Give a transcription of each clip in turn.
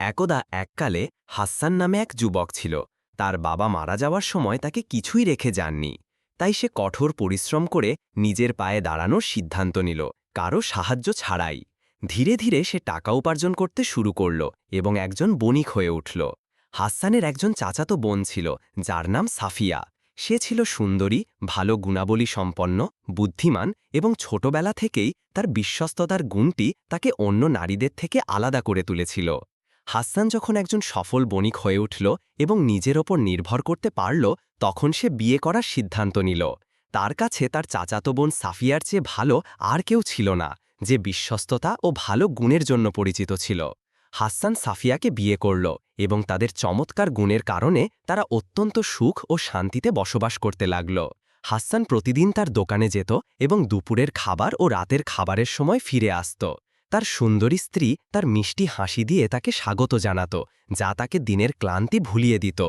একদা এককালে হাসান নামে এক যুবক ছিল। তার বাবা মারা যাওয়ার সময় তাকে কিছুই রেখে যাননি। তাই সে কঠোর পরিশ্রম করে নিজের পায়ে দাঁড়ানোর সিদ্ধান্ত নিল কারও সাহায্য ছাড়াই। ধীরে ধীরে সে টাকা উপার্জন করতে শুরু করল এবং একজন বণিক হয়ে উঠল। হাসানের একজন চাচাতো বোন ছিল, যার নাম সাফিয়া। সে ছিল সুন্দরী, ভালো গুণাবলী সম্পন্ন, বুদ্ধিমান এবং ছোটবেলা থেকেই তার বিশ্বস্ততার গুণটি তাকে অন্য নারীদের থেকে আলাদা করে তুলেছিল। হাসান যখন একজন সফল বণিক হয়ে উঠল এবং নিজের ওপর নির্ভর করতে পারল, তখন সে বিয়ে করার সিদ্ধান্ত নিল। তার কাছে তার চাচাতো বোন সাফিয়ার চেয়ে ভালো আর কেউ ছিল না, যে বিশ্বস্ততা ও ভালো গুণের জন্য পরিচিত ছিল। হাসান সাফিয়াকে বিয়ে করল এবং তাদের চমৎকার গুণের কারণে তারা অত্যন্ত সুখ ও শান্তিতে বসবাস করতে লাগল। হাসান প্রতিদিন তার দোকানে যেত এবং দুপুরের খাবার ও রাতের খাবারের সময় ফিরে আসত। তার সুন্দরী স্ত্রী তার মিষ্টি হাসি দিয়ে তাকে স্বাগত জানাত, যা তাকে দিনের ক্লান্তি ভুলিয়ে দিত।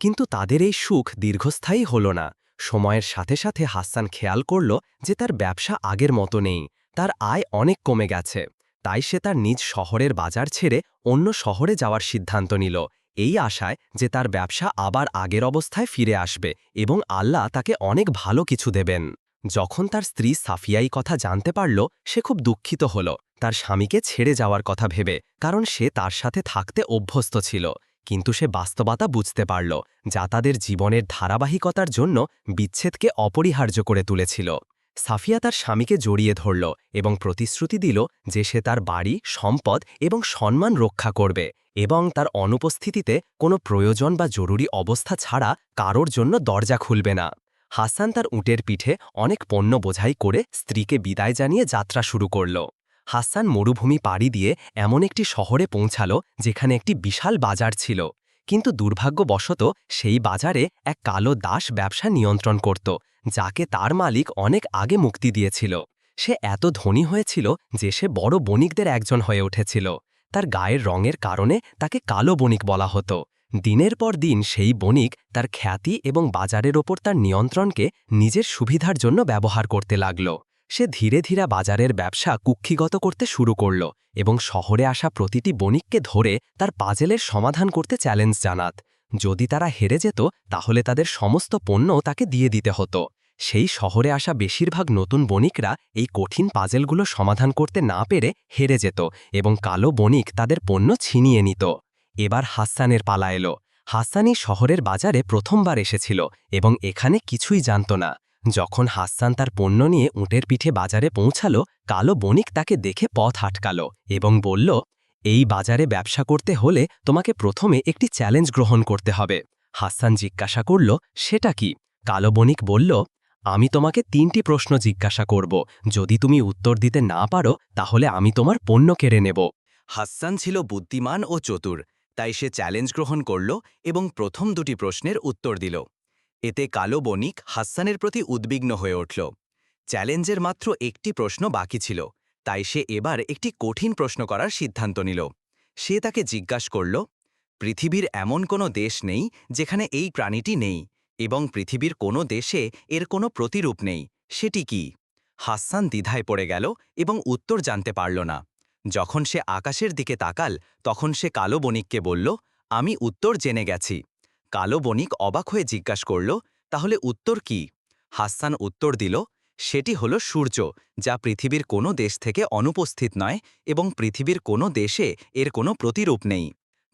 কিন্তু তাদের এই সুখ দীর্ঘস্থায়ী হল না। সময়ের সাথে সাথে হাসান খেয়াল করল যে তার ব্যবসা আগের মতো নেই, তার আয় অনেক কমে গেছে। তাই সে তার নিজ শহরের বাজার ছেড়ে অন্য শহরে যাওয়ার সিদ্ধান্ত নিল। এই আশায় যে তার ব্যবসা আবার আগের অবস্থায় ফিরে আসবে এবং আল্লাহ তাকে অনেক ভালো কিছু দেবেন। যখন তার স্ত্রী সাফিয়াই কথা জানতে পারল, সে খুব দুঃখিত হল। তার স্বামীকে ছেড়ে যাওয়ার কথা ভেবে, কারণ সে তার সাথে থাকতে অভ্যস্ত ছিল। কিন্তু সে বাস্তবতা বুঝতে পারল, যা তাদের জীবনের ধারাবাহিকতার জন্য বিচ্ছেদকে অপরিহার্য করে তুলেছিল। সাফিয়া তার স্বামীকে জড়িয়ে ধরল এবং প্রতিশ্রুতি দিল যে সে তার বাড়ি, সম্পদ এবং সম্মান রক্ষা করবে এবং তার অনুপস্থিতিতে কোনো প্রয়োজন বা জরুরি অবস্থা ছাড়া কারোর জন্য দরজা খুলবে না। হাসান তার উটের পিঠে অনেক পণ্য বোঝাই করে স্ত্রীকে বিদায় জানিয়ে যাত্রা শুরু করল। হাসান মরুভূমি পাড়ি দিয়ে এমন একটি শহরে পৌঁছাল যেখানে একটি বিশাল বাজার ছিল। কিন্তু দুর্ভাগ্যবশত সেই বাজারে এক কালো দাস ব্যবসা নিয়ন্ত্রণ করত, যাকে তার মালিক অনেক আগে মুক্তি দিয়েছিল। সে এত ধনী হয়েছিল যে সে বড় বণিকদের একজন হয়ে উঠেছিল। তার গায়ের রঙের কারণে তাকে কালো বণিক বলা হতো। দিনের পর দিন সেই বণিক তার খ্যাতি এবং বাজারের ওপর তার নিয়ন্ত্রণকে নিজের সুবিধার জন্য ব্যবহার করতে লাগল। সে ধীরে ধীরে বাজারের ব্যবসা কুক্ষিগত করতে শুরু করল এবং শহরে আসা প্রতিটি বণিককে ধরে তার পাজেলের সমাধান করতে চ্যালেঞ্জ জানাত। যদি তারা হেরে যেত, তাহলে তাদের সমস্ত পণ্য তাকে দিয়ে দিতে হতো। সেই শহরে আসা বেশিরভাগ নতুন বণিকরা এই কঠিন পাজেলগুলো সমাধান করতে না পেরে হেরে যেত এবং কালো বণিক তাদের পণ্য ছিনিয়ে নিত। এবার হাসানের পালা এলো। হাসানি শহরের বাজারে প্রথমবার এসেছিল এবং এখানে কিছুই জানত না। যখন হাসান তার পণ্য নিয়ে উটের পিঠে বাজারে পৌঁছালো, কালো বণিক তাকে দেখে পথ আটকাল এবং বলল, এই বাজারে ব্যবসা করতে হলে তোমাকে প্রথমে একটি চ্যালেঞ্জ গ্রহণ করতে হবে। হাসান জিজ্ঞাসা করল, সেটা কি? কালো বণিক বলল, আমি তোমাকে তিনটি প্রশ্ন জিজ্ঞাসা করব। যদি তুমি উত্তর দিতে না পারো, তাহলে আমি তোমার পণ্য কেড়ে নেব। হাসান ছিল বুদ্ধিমান ও চতুর, তাই সে চ্যালেঞ্জ গ্রহণ করল এবং প্রথম দুটি প্রশ্নের উত্তর দিল। এতে কালো বণিক হাসানের প্রতি উদ্বিগ্ন হয়ে উঠল। চ্যালেঞ্জের মাত্র একটি প্রশ্ন বাকি ছিল, তাই সে এবার একটি কঠিন প্রশ্ন করার সিদ্ধান্ত নিল। সে তাকে জিজ্ঞাসা করল, পৃথিবীর এমন কোনো দেশ নেই যেখানে এই প্রাণীটি নেই, এবং পৃথিবীর কোনো দেশে এর কোনো প্রতিরূপ নেই, সেটি কি? হাসান দ্বিধায় পড়ে গেল এবং উত্তর জানতে পারল না। যখন সে আকাশের দিকে তাকাল, তখন সে কালো বণিককে বলল, আমি উত্তর জেনে গেছি। কালো বণিক অবাক হয়ে জিজ্ঞাসা করল, তাহলে উত্তর কি? হাসান উত্তর দিল, সেটি হল সূর্য, যা পৃথিবীর কোনো দেশ থেকে অনুপস্থিত নয় এবং পৃথিবীর কোনো দেশে এর কোনো প্রতিরূপ নেই।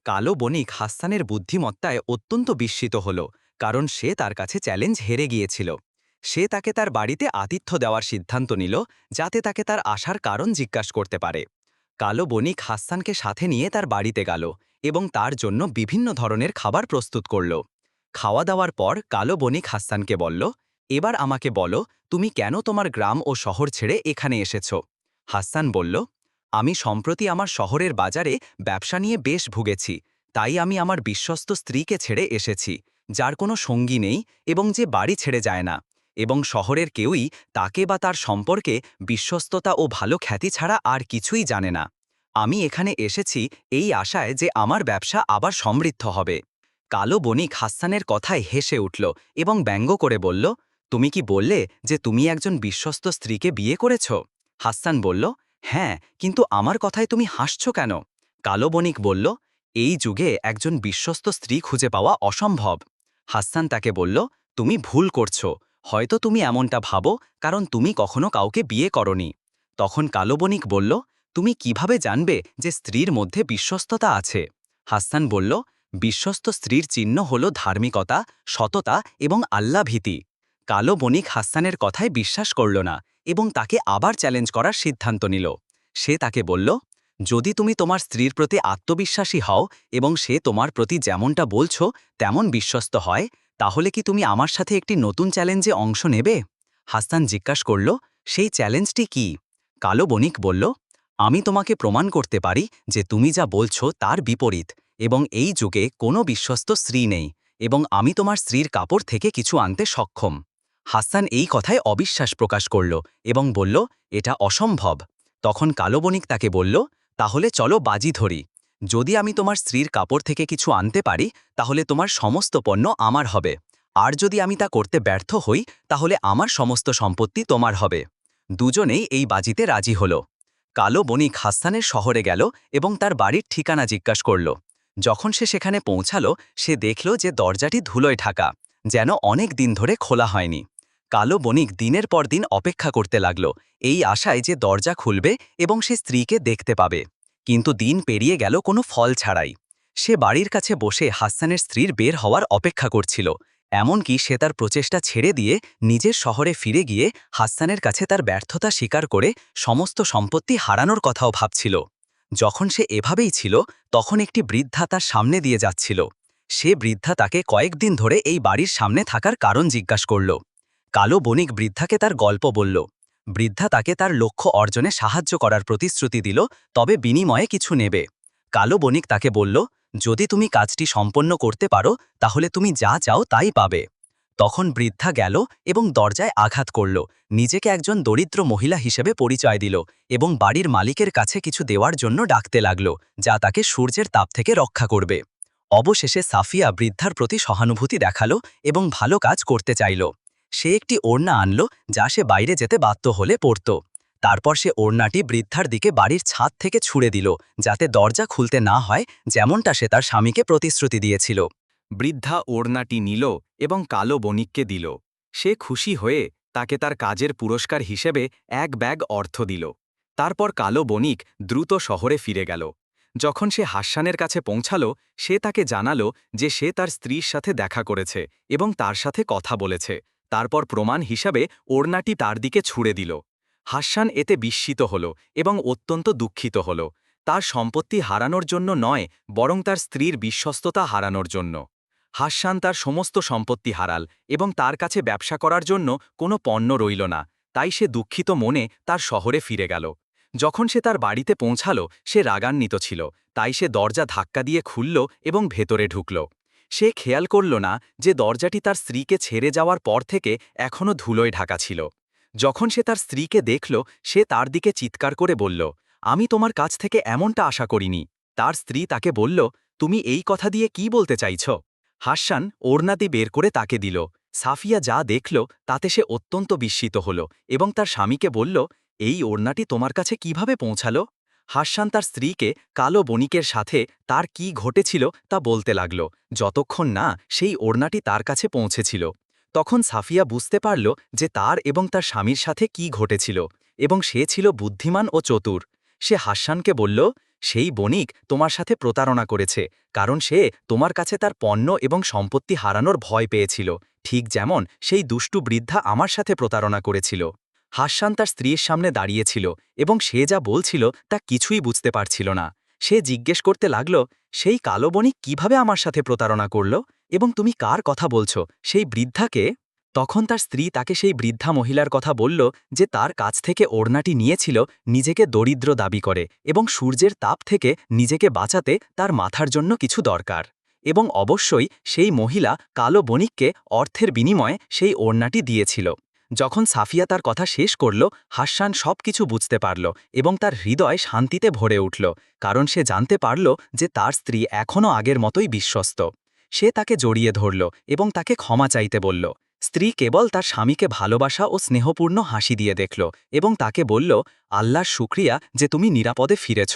কালো বণিক হাসানের বুদ্ধিমত্তায় অত্যন্ত বিস্মিত হল, কারণ সে তার কাছে চ্যালেঞ্জ হেরে গিয়েছিল। সে তাকে তার বাড়িতে আতিথ্য দেওয়ার সিদ্ধান্ত নিল, যাতে তাকে তার আসার কারণ জিজ্ঞাসা করতে পারে। কালো বণিক হাসানকে সাথে নিয়ে তার বাড়িতে গেল এবং তার জন্য বিভিন্ন ধরনের খাবার প্রস্তুত করল। খাওয়া দাওয়ার পর কালো বণিক হাসানকে বলল, এবার আমাকে বলো, তুমি কেন তোমার গ্রাম ও শহর ছেড়ে এখানে এসেছ? হাসান বলল, আমি সম্প্রতি আমার শহরের বাজারে ব্যবসা নিয়ে বেশ ভুগেছি, তাই আমি আমার বিশ্বস্ত স্ত্রীকে ছেড়ে এসেছি, যার কোনো সঙ্গী নেই এবং যে বাড়ি ছেড়ে যায় না, এবং শহরের কেউই তাকে বা তার সম্পর্কে বিশ্বস্ততা ও ভালো খ্যাতি ছাড়া আর কিছুই জানে না। আমি এখানে এসেছি এই আশায় যে আমার ব্যবসা আবার সমৃদ্ধ হবে। কালো বণিক হাসানের কথায় হেসে উঠল এবং ব্যঙ্গ করে বলল, তুমি কি বললে যে তুমি একজন বিশ্বস্ত স্ত্রীকে বিয়ে করেছ? হাসান বলল হ্যাঁ কিন্তু আমার কথায় তুমি হাসছ কেন? কালো বণিক বলল, এই যুগে একজন বিশ্বস্ত স্ত্রী খুঁজে পাওয়া অসম্ভব। হাসান তাকে বলল, তুমি ভুল করছ। হয়তো তুমি এমনটা ভাবো কারণ তুমি কখনো কাউকে বিয়ে করনি। তখন কালো বণিক বলল তুমি কীভাবে জানবে যে স্ত্রীর মধ্যে বিশ্বস্ততা আছে? হাসান বলল, বিশ্বস্ত স্ত্রীর চিহ্ন হল ধার্মিকতা, সততা এবং আল্লাভীতি। কালো বণিক হাসানের কথায় বিশ্বাস করল না এবং তাকে আবার চ্যালেঞ্জ করার সিদ্ধান্ত নিল। সে তাকে বলল, যদি তুমি তোমার স্ত্রীর প্রতি আত্মবিশ্বাসী হও এবং সে তোমার প্রতি যেমনটা বলছো তেমন বিশ্বস্ত হয়, তাহলে কি তুমি আমার সাথে একটি নতুন চ্যালেঞ্জে অংশ নেবে? হাসান জিজ্ঞাসা করল, সেই চ্যালেঞ্জটি কি? কালো বণিক বলল আমি তোমাকে প্রমাণ করতে পারি যে তুমি যা বলছো তার বিপরীত, এবং এই যুগে কোনো বিশ্বস্ত স্ত্রী নেই, এবং আমি তোমার স্ত্রীর কাপড় থেকে কিছু আনতে সক্ষম। হাসান এই কথায় অবিশ্বাস প্রকাশ করল এবং বলল, এটা অসম্ভব। তখন কালো বণিক তাকে বলল, তাহলে চলো বাজি ধরি। যদি আমি তোমার স্ত্রীর কাপড় থেকে কিছু আনতে পারি, তাহলে তোমার সমস্ত পণ্য আমার হবে। আর যদি আমি তা করতে ব্যর্থ হই, তাহলে আমার সমস্ত সম্পত্তি তোমার হবে। দুজনেই এই বাজিতে রাজি হল। কালো বণিক হাসানের শহরে গেল এবং তার বাড়ির ঠিকানা জিজ্ঞাসা করল। যখন সে সেখানে পৌঁছালো, সে দেখল যে দরজাটি ধুলোয় ঢাকা, যেন অনেক দিন ধরে খোলা হয়নি। কালো বণিক দিনের পর দিন অপেক্ষা করতে লাগল, এই আশায় যে দরজা খুলবে এবং সে স্ত্রীকে দেখতে পাবে। কিন্তু দিন পেরিয়ে গেল কোনো ফল ছাড়াই। সে বাড়ির কাছে বসে হাসানের স্ত্রীর বের হওয়ার অপেক্ষা করছিল। এমনকি সে তার প্রচেষ্টা ছেড়ে দিয়ে নিজের শহরে ফিরে গিয়ে হাসানের কাছে তার ব্যর্থতা স্বীকার করে সমস্ত সম্পত্তি হারানোর কথাও ভাবছিল। যখন সে এভাবেই ছিল, তখন একটি বৃদ্ধা তার সামনে দিয়ে যাচ্ছিল। সে বৃদ্ধা তাকে কয়েকদিন ধরে এই বাড়ির সামনে থাকার কারণ জিজ্ঞাসা করল। কালো বণিক বৃদ্ধাকে তার গল্প বলল। বৃদ্ধা তাকে তার লক্ষ্য অর্জনে সাহায্য করার প্রতিশ্রুতি দিল, তবে বিনিময়ে কিছু নেবে। কালো বণিক তাকে বলল যদি তুমি কাজটি সম্পন্ন করতে পারো, তাহলে তুমি যা চাও তাই পাবে। তখন বৃদ্ধা গেল এবং দরজায় আঘাত করল। নিজেকে একজন দরিদ্র মহিলা হিসেবে পরিচয় দিল এবং বাড়ির মালিকের কাছে কিছু দেওয়ার জন্য ডাকতে লাগল, যা তাকে সূর্যের তাপ থেকে রক্ষা করবে। অবশেষে সাফিয়া বৃদ্ধার প্রতি সহানুভূতি দেখাল এবং ভালো কাজ করতে চাইল। সে একটি ওড়না আনল, যা সে বাইরে যেতে বাধ্য হলে পড়ত তারপর সে ওড়নাটি বৃদ্ধার দিকে বাড়ির ছাদ থেকে ছুড়ে দিল, যাতে দরজা খুলতে না হয়, যেমনটা সে তার স্বামীকে প্রতিশ্রুতি দিয়েছিল। বৃদ্ধা ওড়নাটি নিল এবং কালো বণিককে দিল। সে খুশি হয়ে তাকে তার কাজের পুরস্কার হিসেবে এক ব্যাগ অর্থ দিল। তারপর কালো বণিক দ্রুত শহরে ফিরে গেল। যখন সে হাস্যানের কাছে পৌঁছালো, সে তাকে জানালো যে সে তার স্ত্রীর সাথে দেখা করেছে এবং তার সাথে কথা বলেছে। তারপর প্রমাণ হিসাবে ওড়নাটি তার দিকে ছুড়ে দিল। হাস্যান এতে বিস্মিত হল এবং অত্যন্ত দুঃখিত হল। তার সম্পত্তি হারানোর জন্য নয়, বরং তার স্ত্রীর বিশ্বস্ততা হারানোর জন্য। হাস্যান তার সমস্ত সম্পত্তি হারাল এবং তার কাছে ব্যবসা করার জন্য কোনো পণ্য রইল না, তাই সে দুঃখিত মনে তার শহরে ফিরে গেল। যখন সে তার বাড়িতে পৌঁছাল, সে রাগান্বিত ছিল, তাই সে দরজা ধাক্কা দিয়ে খুলল এবং ভেতরে ঢুকল। সে খেয়াল করল না যে দরজাটি তার স্ত্রীকে ছেড়ে যাওয়ার পর থেকে এখনও ধুলোয় ঢাকা ছিল। যখন সে তার স্ত্রীকে দেখল, সে তার দিকে চিৎকার করে বলল, আমি তোমার কাছ থেকে এমনটা আশা করিনি। তার স্ত্রী তাকে বলল, তুমি এই কথা দিয়ে কি বলতে চাইছ? হাস্যান ওড়নাদি বের করে তাকে দিল। সাফিয়া যা দেখল, তাতে সে অত্যন্ত বিস্মিত হল এবং তার স্বামীকে বলল, এই ওড়নাটি তোমার কাছে কীভাবে পৌঁছালো? হাস্যান তার স্ত্রীকে কালো বণিকের সাথে তার কি ঘটেছিল তা বলতে লাগল। যতক্ষণ না সেই ওড়নাটি তার কাছে পৌঁছেছিল। তখন সাফিয়া বুঝতে পারল যে তার এবং তার স্বামীর সাথে কি ঘটেছিল, এবং সে ছিল বুদ্ধিমান ও চতুর। সে হাস্যানকে বলল, সেই বণিক তোমার সাথে প্রতারণা করেছে, কারণ সে তোমার কাছে তার পণ্য এবং সম্পত্তি হারানোর ভয় পেয়েছিল। ঠিক যেমন সেই দুষ্টু বৃদ্ধা আমার সাথে প্রতারণা করেছিল। হাস্যান তার স্ত্রীর সামনে দাঁড়িয়েছিল এবং সে যা বলছিল তা কিছুই বুঝতে পারছিল না। সে জিজ্ঞেস করতে লাগল সেই কালো বণিক কীভাবে আমার সাথে প্রতারণা করল এবং তুমি কার কথা বলছো? সেই বৃদ্ধাকে? তখন তার স্ত্রী তাকে সেই বৃদ্ধা মহিলার কথা বলল যে তার কাছ থেকে ওড়নাটি নিয়েছিল, নিজেকে দরিদ্র দাবি করে এবং সূর্যের তাপ থেকে নিজেকে বাঁচাতে তার মাথার জন্য কিছু দরকার। এবং অবশ্যই সেই মহিলা কালো বণিককে অর্থের বিনিময়ে সেই ওড়নাটি দিয়েছিল। যখন সাফিয়া তার কথা শেষ করল হাস্যান সব কিছু বুঝতে পারল এবং তার হৃদয় শান্তিতে ভরে উঠল, কারণ সে জানতে পারল যে তার স্ত্রী এখনও আগের মতোই বিশ্বস্ত। সে তাকে জড়িয়ে ধরল এবং তাকে ক্ষমা চাইতে বলল। স্ত্রী কেবল তার স্বামীকে ভালোবাসা ও স্নেহপূর্ণ হাসি দিয়ে দেখল এবং তাকে বলল, আল্লাহর শুক্রিয়া যে তুমি নিরাপদে ফিরেছ।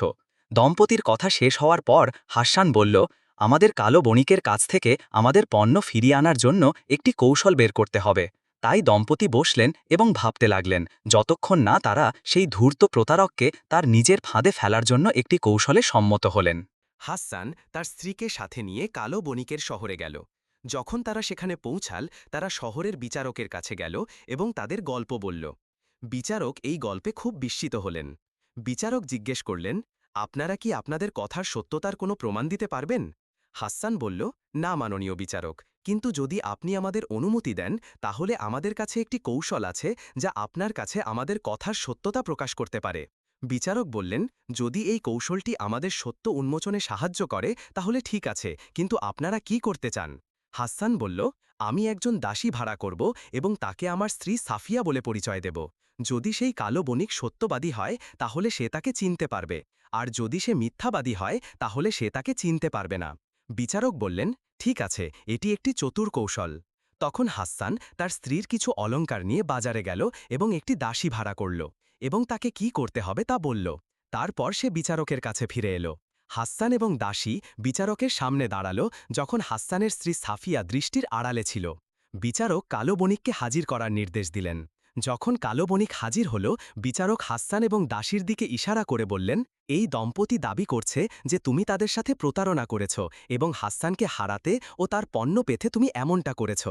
দম্পতির কথা শেষ হওয়ার পর হাসান বলল, আমাদের কালো বণিকের কাছ থেকে আমাদের পণ্য ফিরিয়ে আনার জন্য একটি কৌশল বের করতে হবে। তাই দম্পতি বসলেন এবং ভাবতে লাগলেন, যতক্ষণ না তারা সেই ধূর্ত প্রতারককে তার নিজের ফাঁদে ফেলার জন্য একটি কৌশলে সম্মত হলেন। হাসান তার স্ত্রীকে সাথে নিয়ে কালো বণিকের শহরে গেল। যখন তারা সেখানে পৌঁছাল, তারা শহরের বিচারকের কাছে গেল এবং তাদের গল্প বলল। বিচারক এই গল্পে খুব বিস্মিত হলেন। বিচারক জিজ্ঞেস করলেন, আপনারা কি আপনাদের কথার সত্যতার কোনো প্রমাণ দিতে পারবেন? হাসান বলল, না মাননীয় বিচারক। কিন্তু যদি আপনি আমাদের অনুমতি দেন, তাহলে আমাদের কাছে একটি কৌশল আছে যা আপনার কাছে আমাদের কথার সত্যতা প্রকাশ করতে পারে। বিচারক বললেন, যদি এই কৌশলটি আমাদের সত্য উন্মোচনে সাহায্য করে, তাহলে ঠিক আছে, কিন্তু আপনারা কি করতে চান? হাসান বলল, আমি একজন দাসী ভাড়া করব এবং তাকে আমার স্ত্রী সাফিয়া বলে পরিচয় দেব। যদি সেই কালো বণিক সত্যবাদী হয়, তাহলে সে তাকে চিনতে পারবে। আর যদি সে মিথ্যাবাদী হয়, তাহলে সে তাকে চিনতে পারবে না। বিচারক বললেন, ঠিক আছে, এটি একটি চতুর কৌশল। তখন হাসান তার স্ত্রীর কিছু অলংকার নিয়ে বাজারে গেল এবং একটি দাসী ভাড়া করল এবং তাকে কি করতে হবে তা বলল। তারপর সে বিচারকের কাছে ফিরে এলো। হাসান এবং দাসী বিচারকের সামনে দাঁড়াল যখন হাসানের স্ত্রী সাফিয়া দৃষ্টির আড়ালে ছিল। বিচারক কালো বণিককে হাজির করার নির্দেশ দিলেন। যখন কালো বণিক হাজির হল, বিচারক হাসান এবং দাসীর দিকে ইশারা করে বললেন, এই দম্পতি দাবি করছে যে তুমি তাদের সাথে প্রতারণা করেছ এবং হাসানকে হারাতে ও তার পণ্য পেতে তুমি এমনটা করেছ।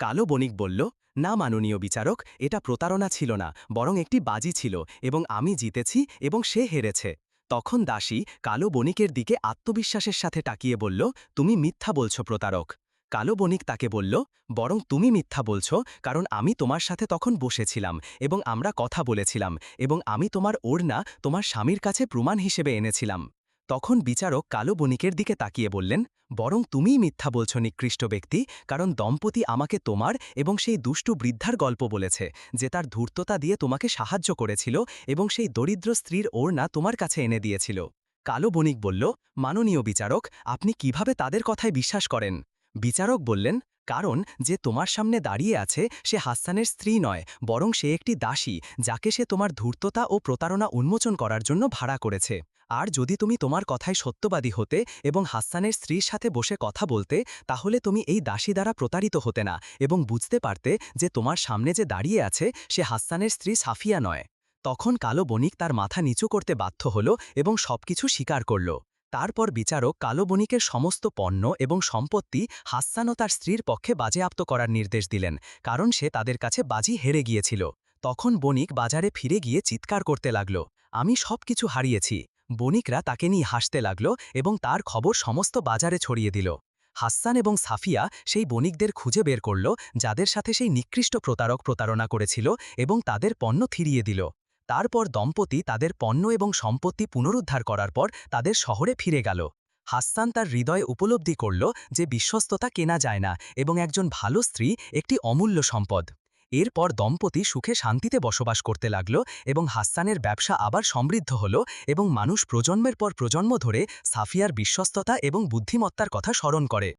কালো বণিক বলল, না মাননীয় বিচারক, এটা প্রতারণা ছিল না, বরং একটি বাজি ছিল এবং আমি জিতেছি এবং সে হেরেছে। তখন দাসী কালো বণিকের দিকে আত্মবিশ্বাসের সাথে তাকিয়ে বলল, তুমি মিথ্যা বলছ প্রতারক। কালো বণিক তাকে বলল, বরং তুমি মিথ্যা বলছো, কারণ আমি তোমার সাথে তখন বসেছিলাম এবং আমরা কথা বলেছিলাম এবং আমি তোমার ওড়না তোমার স্বামীর কাছে প্রমাণ হিসেবে এনেছিলাম। তখন বিচারক কালো বণিকের দিকে তাকিয়ে বললেন, বরং তুমিই মিথ্যা বলছ, নিকৃষ্ট ব্যক্তি, কারণ দম্পতি আমাকে তোমার এবং সেই দুষ্টু বৃদ্ধার গল্প বলেছে, যে তার ধূর্ততা দিয়ে তোমাকে সাহায্য করেছিল এবং সেই দরিদ্র স্ত্রীর ওড়না তোমার কাছে এনে দিয়েছিল। কালো বণিক বলল, মাননীয় বিচারক, আপনি কীভাবে তাদের কথায় বিশ্বাস করেন? বিচারক বললেন, কারণ যে তোমার সামনে দাঁড়িয়ে আছে সে হাসানের স্ত্রী নয়, বরং সে একটি দাসী, যাকে সে তোমার ধূর্ততা ও প্রতারণা উন্মোচন করার জন্য ভাড়া করেছে। আর যদি তুমি তোমার কথায় সত্যবাদী হতে এবং হাসানের স্ত্রীর সাথে বসে কথা বলতে, তাহলে তুমি এই দাসী দ্বারা প্রতারিত হতে না এবং বুঝতে পারতে যে তোমার সামনে যে দাঁড়িয়ে আছে সে হাসানের স্ত্রী সাফিয়া নয়। তখন কালো বণিক তার মাথা নিচু করতে বাধ্য হল এবং সবকিছু স্বীকার করল। তারপর বিচারক কালো বণিকের সমস্ত পণ্য এবং সম্পত্তি হাসান ও তার স্ত্রীর পক্ষে বাজেয়াপ্ত করার নির্দেশ দিলেন, কারণ সে তাদের কাছে বাজি হেরে গিয়েছিল। তখন বণিক বাজারে ফিরে গিয়ে চিৎকার করতে লাগল, আমি সব কিছু হারিয়েছি। বণিকরা তাকে নিয়ে হাসতে লাগল এবং তার খবর সমস্ত বাজারে ছড়িয়ে দিল। হাসান এবং সাফিয়া সেই বণিকদের খুঁজে বের করল, যাদের সাথে সেই নিকৃষ্ট প্রতারক প্রতারণা করেছিল এবং তাদের পণ্য ফিরিয়ে দিল। তারপর দম্পতি তাদের পণ্য এবং সম্পত্তি পুনরুদ্ধার করার পর তাদের শহরে ফিরে গেল। হাসান তার হৃদয়ে উপলব্ধি করল যে বিশ্বস্ততা কেনা যায় না এবং একজন ভালো স্ত্রী একটি অমূল্য সম্পদ। এরপর দম্পতি সুখে শান্তিতে বসবাস করতে লাগল এবং হাসানের ব্যবসা আবার সমৃদ্ধ হল এবং মানুষ প্রজন্মের পর প্রজন্ম ধরে সাফিয়ার বিশ্বস্ততা এবং বুদ্ধিমত্তার কথা স্মরণ করে।